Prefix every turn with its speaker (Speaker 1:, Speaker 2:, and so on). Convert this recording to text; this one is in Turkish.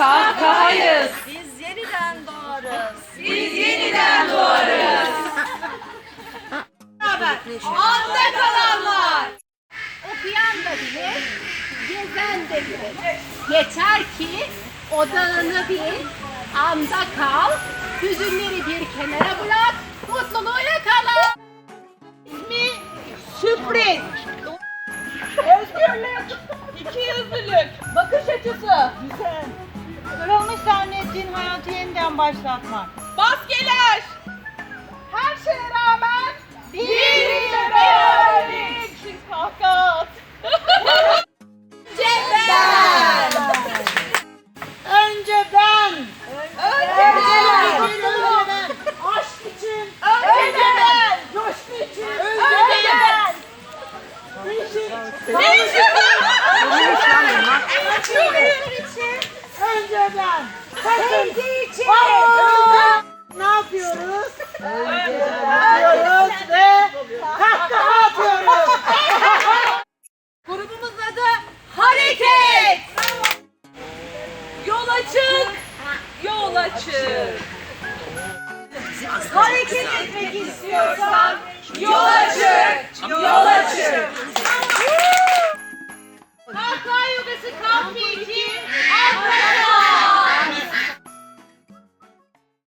Speaker 1: kalkayız. Biz yeniden doğarız. Biz yeniden doğarız. Beraber anda kalanlar. Okuyan da bilir, gezen de bilir. Yeter ki odağını bil, anda kal, hüzünleri bir kenara bırak, mutluluğuyla kalan. Mi sürpriz. Özgürlük, iki yüzlülük, bakış açısı.
Speaker 2: Güzel. Kırılmış zannettiğin hayatı yeniden başlatmak.
Speaker 1: Maskeler. Sevgi için.
Speaker 2: Aa! Ne yapıyoruz? Yapıyoruz ve kahkaha atıyoruz.
Speaker 1: Grubumuzun adı Hareket. Yol açık. Yol açık.
Speaker 2: Hareket etmek istiyorsan
Speaker 1: Yol açık. Yol açık.